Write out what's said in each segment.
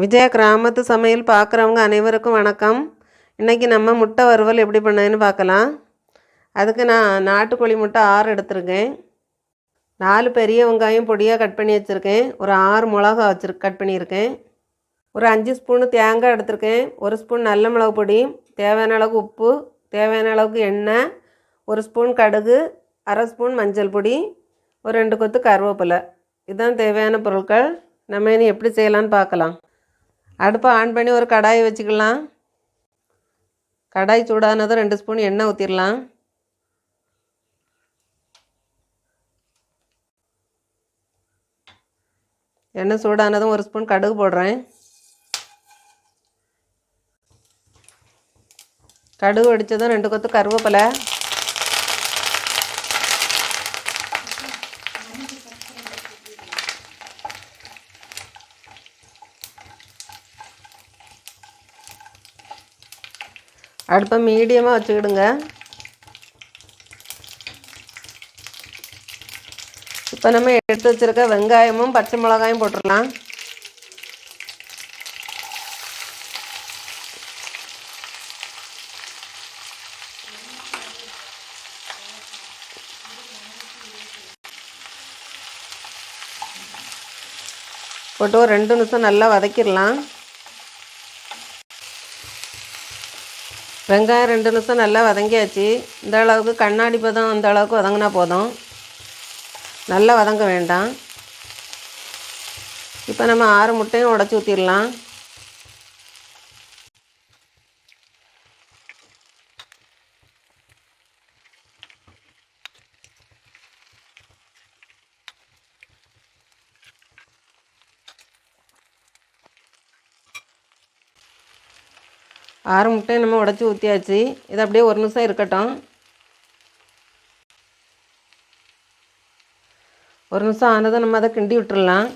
விஜயா கிராமத்து சமையல் பார்க்குறவங்க அனைவருக்கும் வணக்கம். இன்றைக்கி நம்ம முட்டை வறுவல் எப்படி பண்ணேன்னு பார்க்கலாம். அதுக்கு நான் நாட்டுக்கோழி முட்டை ஆறு எடுத்திருக்கேன். நாலு பெரிய வெங்காயம் பொடியாக கட் பண்ணி வச்சுருக்கேன். ஒரு ஆறு மிளகா வச்சுரு கட் பண்ணியிருக்கேன். ஒரு அஞ்சு ஸ்பூனு தேங்காய் எடுத்திருக்கேன். ஒரு ஸ்பூன் நல்ல மிளகு பொடி தேவையான அளவுக்கு உப்பு தேவையான அளவுக்கு எண்ணெய் ஒரு ஸ்பூன் கடுகு அரை ஸ்பூன் மஞ்சள் பொடி ஒரு ரெண்டு கொத்து கருவேப்பிலை. இதுதான் தேவையான பொருட்கள். நம்ம இனி எப்படி செய்யலான்னு பார்க்கலாம். அடுப்பை ஆன் பண்ணி ஒரு கடாயை வச்சுக்கலாம். கடாய் சூடானதும் ரெண்டு ஸ்பூன் எண்ணெய் ஊற்றிடலாம் எண்ணெய் சூடானதும் ஒரு ஸ்பூன் கடுகு போடுறேன். கடுகு அடித்ததும் ரெண்டு கொத்து கருவேப்பிலை. அடுப்பை மீடியமாக வச்சுக்கிடுங்க. இப்போ நம்ம எடுத்து வச்சுருக்க வெங்காயமும் பச்சை மிளகாயும் போட்டுடலாம். போட்டு ஒரு ரெண்டு நிமிஷம் நல்லா வதக்கிடலாம். வெங்காயம் ரெண்டு நிமிஷம் நல்லா வதங்கியாச்சு. இந்த அளவுக்கு கண்ணாடி பதம் அந்த அளவுக்கு வதங்கினா போதும். நல்லா வதங்க வேண்டாம். இப்போ நம்ம ஆறு முட்டையும் உடச்சி ஊற்றிடலாம் ஆறு முட்டையை நம்ம உடச்சி ஊற்றியாச்சு இது அப்படியே ஒரு நிமிஷம் இருக்கட்டும். ஒரு நிமிஷம் ஆனதும் நம்ம அதை கிண்டி விட்டுடலாம்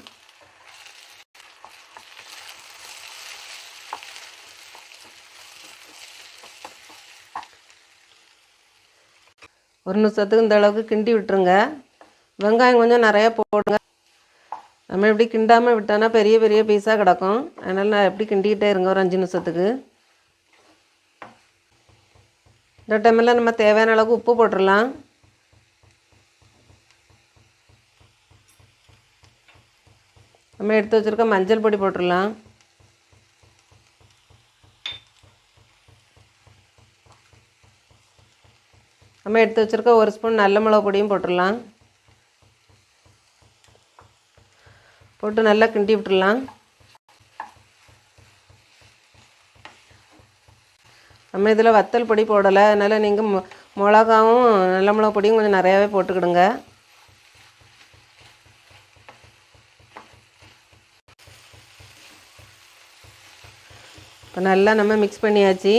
ஒரு நிமிஷத்துக்கு இந்த அளவுக்கு கிண்டி விட்டுருங்க. வெங்காயம் கொஞ்சம் நிறையா போடுங்க. நம்ம எப்படி கிண்டாமல் விட்டோன்னா பெரிய பெரிய பீஸாக கிடக்கும். அதனால் நான் எப்படி கிண்டிக்கிட்டே இருங்க ஒரு அஞ்சு நிமிஷத்துக்கு. இந்த டைமில் நம்ம தேவையான அளவுக்கு உப்பு போட்டுடலாம் நம்ம எடுத்து வச்சுருக்க மஞ்சள் பொடி போட்டுடலாம் நம்ம எடுத்து வச்சுருக்க ஒரு ஸ்பூன் நல்ல மிளகு பொடியும் போட்டுடலாம் போட்டு நல்லா கிண்டி விட்டுடலாம் நம்ம இதில் வத்தல் பொடி போடலை. அதனால் நீங்கள் மொ மிளகாவும் நல்ல மிளகா பொடியும் கொஞ்சம் நிறையாவே போட்டுக்கிடுங்க. இப்போ நல்லா நம்ம மிக்ஸ் பண்ணியாச்சு.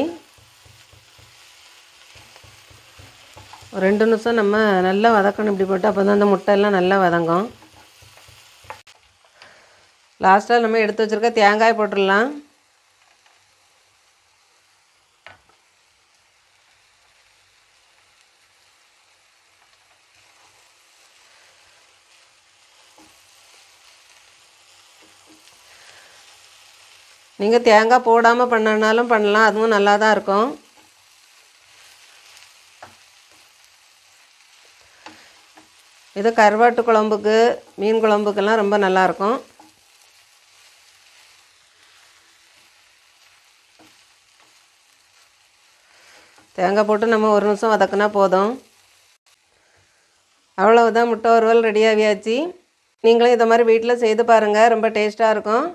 ஒரு ரெண்டு நிமிஷம் நம்ம நல்லா வதக்கணும் இப்படி போட்டு அப்போ தான் அந்த முட்டையெல்லாம் நல்லா வதங்கும். லாஸ்ட்டாக நம்ம எடுத்து வச்சுருக்க தேங்காய் போட்டுடலாம். நீங்கள் தேங்காய் போடாமல் பண்ணனாலும் பண்ணலாம். அதுவும் நல்லா தான் இருக்கும். இது கருவாட்டு குழம்புக்கு மீன் குழம்புக்கெல்லாம் ரொம்ப நல்லாயிருக்கும். தேங்காய் போட்டு நம்ம ஒரு நிமிஷம் வதக்குனா போதும். அவ்வளவுதான். முட்டை வறுவல் ரெடியாகியாச்சு நீங்களும் இதை மாதிரி வீட்டில் செய்து பாருங்கள் ரொம்ப டேஸ்ட்டாக இருக்கும்.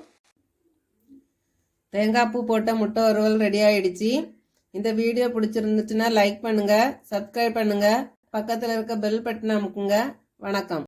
தேங்காய் பூ போட்ட முட்டை வறுவல் ரெடி ஆயிடுச்சு. இந்த வீடியோ பிடிச்சிருந்துச்சுன்னா லைக் பண்ணுங்கள் சப்ஸ்கிரைப் பண்ணுங்கள் பக்கத்தில் இருக்க பெல் பட்டனை அமுக்குங்க. வணக்கம்.